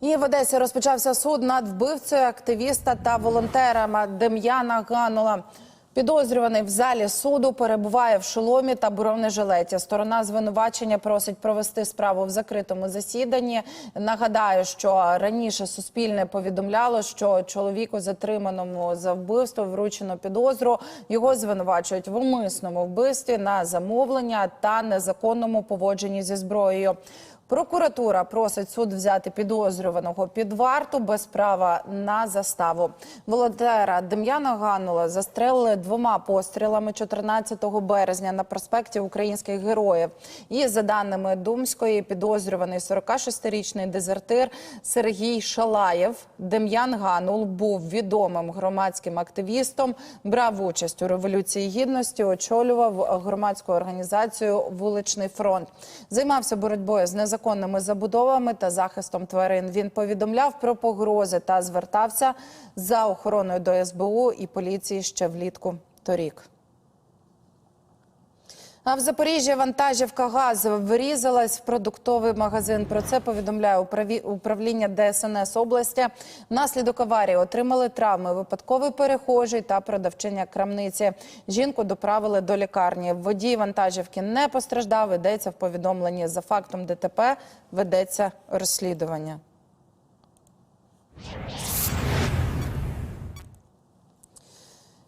І в Одесі розпочався суд над вбивцею активіста та волонтера Дем'яна Ганула. Підозрюваний в залі суду перебуває в шоломі та бронежилеті. Сторона звинувачення просить провести справу в закритому засіданні. Нагадаю, що раніше суспільне повідомляло, що чоловіку затриманому за вбивство вручено підозру. Його звинувачують в умисному вбивстві на замовлення та незаконному поводженні зі зброєю. Прокуратура просить суд взяти підозрюваного під варту без права на заставу. Волонтера Дем'яна Ганула застрелили двома пострілами 14 березня на проспекті Українських героїв. І за даними Думської, підозрюваний 46-річний дезертир Сергій Шалаєв. Дем'ян Ганул був відомим громадським активістом, брав участь у революції гідності, очолював громадську організацію Вуличний фронт. Займався боротьбою з незаконними забудовами та захистом тварин. Він повідомляв про погрози та звертався за охороною до СБУ і поліції ще влітку торік. А в Запоріжжі вантажівка ГАЗ врізалась в продуктовий магазин. Про це повідомляє управління ДСНС області. Внаслідок аварії отримали травми випадковий перехожий та продавчиня крамниці. Жінку доправили до лікарні. Водій вантажівки не постраждав. Йдеться в повідомленні за фактом ДТП. Ведеться розслідування.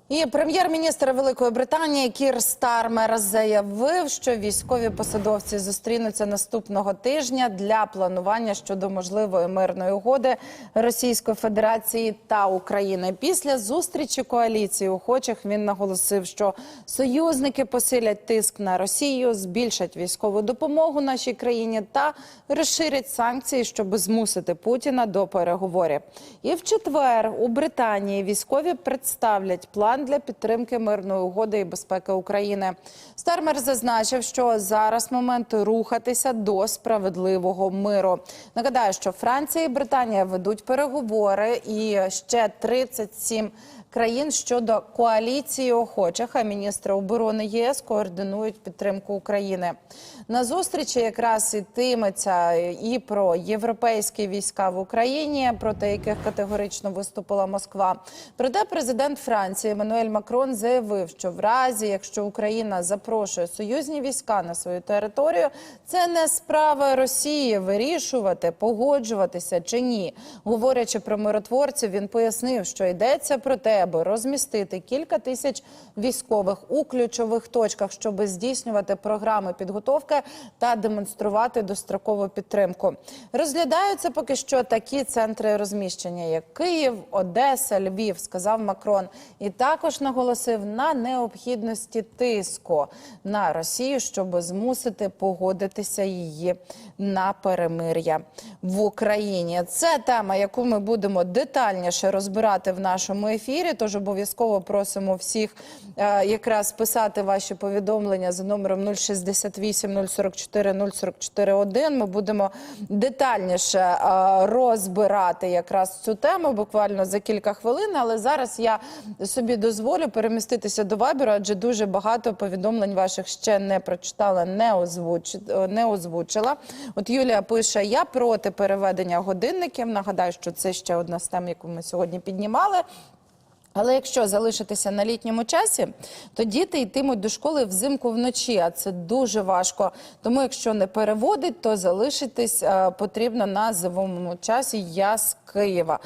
І прем'єр-міністр Великої Британії Кір Стармер заявив, що військові посадовці зустрінуться наступного тижня для планування щодо можливої мирної угоди Російської Федерації та України. Після зустрічі коаліції охочих він наголосив, що союзники посилять тиск на Росію, збільшать військову допомогу нашій країні та розширять санкції, щоб змусити Путіна до переговорів. І в четвер у Британії військові представлять план для підтримки мирної угоди і безпеки України. Стармер зазначив, що зараз момент рухатися до справедливого миру. Нагадаю, що Франція і Британія ведуть переговори і ще 37 країн щодо коаліції охочих, а міністри оборони ЄС координують підтримку України. На зустрічі якраз йтиметься і про європейські війська в Україні, проти яких категорично виступила Москва. Проте президент Франції Еммануель Макрон заявив, що в разі, якщо Україна запрошує союзні війська на свою територію, це не справа Росії вирішувати, погоджуватися чи ні. Говорячи про миротворців, він пояснив, що йдеться про те, аби розмістити кілька тисяч військових у ключових точках, щоб здійснювати програми підготовки та демонструвати дострокову підтримку. Розглядаються поки що такі центри розміщення, як Київ, Одеса, Львів, сказав Макрон, і також наголосив на необхідності тиску на Росію, щоб змусити погодитися її на перемир'я в Україні. Це тема, яку ми будемо детальніше розбирати в нашому ефірі. Тож обов'язково просимо всіх е, якраз писати ваші повідомлення за номером 068 044 044 1. Ми будемо детальніше е, розбирати якраз цю тему буквально за кілька хвилин. Але зараз я собі дозволю переміститися до Вайберу, адже дуже багато повідомлень ваших ще не прочитала, не озвучила. Не озвучила. От Юлія пише: я проти переведення годинників. Нагадаю, що це ще одна з тем, яку ми сьогодні піднімали. Але якщо залишитися на літньому часі, то діти йтимуть до школи взимку вночі, а це дуже важко. Тому, якщо не переводить, то залишитись е, потрібно на зимовому часі. Я з Києва.